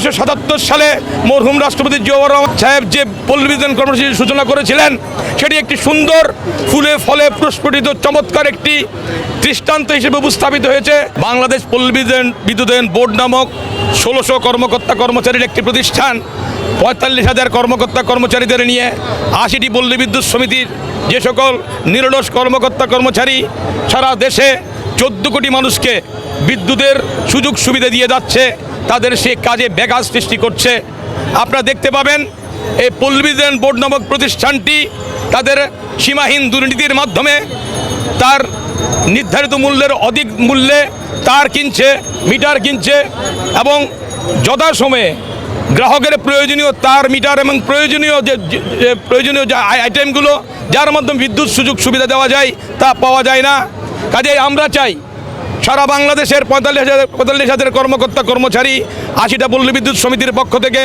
উনিশশো সাতাত্তর সালে মরহুম রাষ্ট্রপতি জিয়াউর রহমান সাহেব যে পল্লীবিদ্যান কর্মসূচির সূচনা করেছিলেন, সেটি একটি সুন্দর, ফুলে ফলে প্রস্ফুটিত, চমৎকার একটি দৃষ্টান্ত হিসেবে উপস্থাপিত হয়েছে। বাংলাদেশ পল্লীবিদ্যান বিদ্যুতায়ন বোর্ড নামক ষোলোশো কর্মকর্তা কর্মচারীর একটি প্রতিষ্ঠান, পঁয়তাল্লিশ হাজার কর্মকর্তা কর্মচারীদের নিয়ে আশিটি পল্লী বিদ্যুৎ সমিতির যে সকল নিরলস কর্মকর্তা কর্মচারী সারা দেশে চোদ্দ কোটি মানুষকে বিদ্যুতের সুযোগ সুবিধা দিয়ে যাচ্ছে। তাদের সে কাজে ব্যাঘাত সৃষ্টি করছে। আপনারা দেখতে পাবেন, এই পল্লীবিদ্যান বোর্ড নামক প্রতিষ্ঠানটি তাদের সীমাহীন দুর্নীতির মাধ্যমে তার নির্ধারিত মূল্যের অধিক মূল্যে তার কিনছে, মিটার কিনছে এবং যথাসময়ে গ্রাহকের প্রয়োজনীয় তার, মিটার এবং প্রয়োজনীয় যে প্রয়োজনীয় যে আই- আইটেমগুলো, যার মাধ্যমে বিদ্যুৎ সুযোগ সুবিধা দেওয়া যায়, তা পাওয়া যায় না। কাজেই আমরা চাই সারা বাংলাদেশের পঁয়তাল্লিশ হাজার পঁয়তাল্লিশ হাজার কর্মকর্তা, কর্মচারী, আশিটা পল্লী বিদ্যুৎ সমিতির পক্ষ থেকে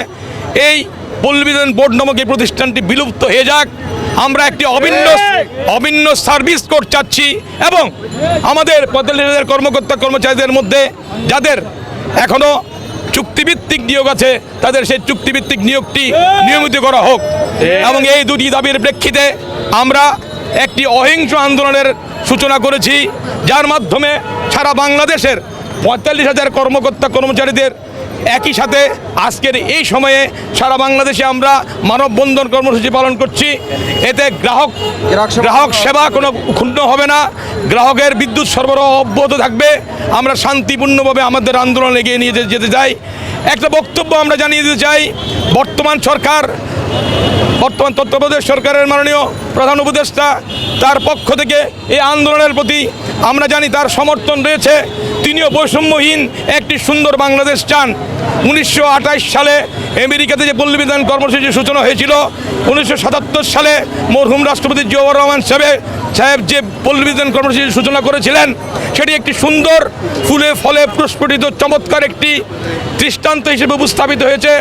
এই পল্লী বিদ্যুৎ বোর্ড নামক এই প্রতিষ্ঠানটি বিলুপ্ত হয়ে যাক। আমরা একটি অভিন্ন অভিন্ন সার্ভিস কোড চাচ্ছি এবং আমাদের পঁয়তাল্লিশ হাজার কর্মকর্তা, কর্মচারীদের মধ্যে যাদের এখনও চুক্তিভিত্তিক নিয়োগ আছে, তাদের সেই চুক্তিভিত্তিক নিয়োগটি নিয়মিত করা হোক। এবং এই দুটি দাবির প্রেক্ষিতে আমরা একটি অহিংস আন্দোলনের সূচনা করেছি, যার মাধ্যমে সারা বাংলাদেশের পঁয়তাল্লিশ হাজার কর্মকর্তা কর্মচারীদের একই সাথে আজকের এই সময়ে সারা বাংলাদেশে আমরা মানববন্ধন কর্মসূচি পালন করছি। এতে গ্রাহক গ্রাহক সেবা- কোনো ক্ষুণ্ণ হবে না। গ্রাহকের বিদ্যুৎ সরবরাহ অব্যাহত থাকবে। আমরা শান্তিপূর্ণভাবে আমাদের আন্দোলন এগিয়ে নিয়ে যেতে চাই। একটা বক্তব্য আমরা জানিয়ে দিতে চাই। বর্তমান সরকার বর্তমান তত্ত্বাবধায়ক সরকারের মাননীয় প্রধান উপদেষ্টা তার পক্ষ থেকে এই আন্দোলনের প্রতি আমরা জানি তার সমর্থন রয়েছে। তিনিও বৈষম্যহীন একটি সুন্দর বাংলাদেশ চান। উনিশশো সালে আমেরিকাতে যে পল্লীবিধান কর্মসূচির সূচনা হয়েছিল, উনিশশো সাতাত্তর সালে মরহুম রাষ্ট্রপতি জিয়াউর রহমান সাহেব সাহেব যে পল্লীবিধান কর্মসূচির সূচনা করেছিলেন, সেটি একটি সুন্দর, ফুলে ফলে প্রস্ফুটিত, চমৎকার একটি দৃষ্টান্ত হিসেবে উপস্থাপিত হয়েছে।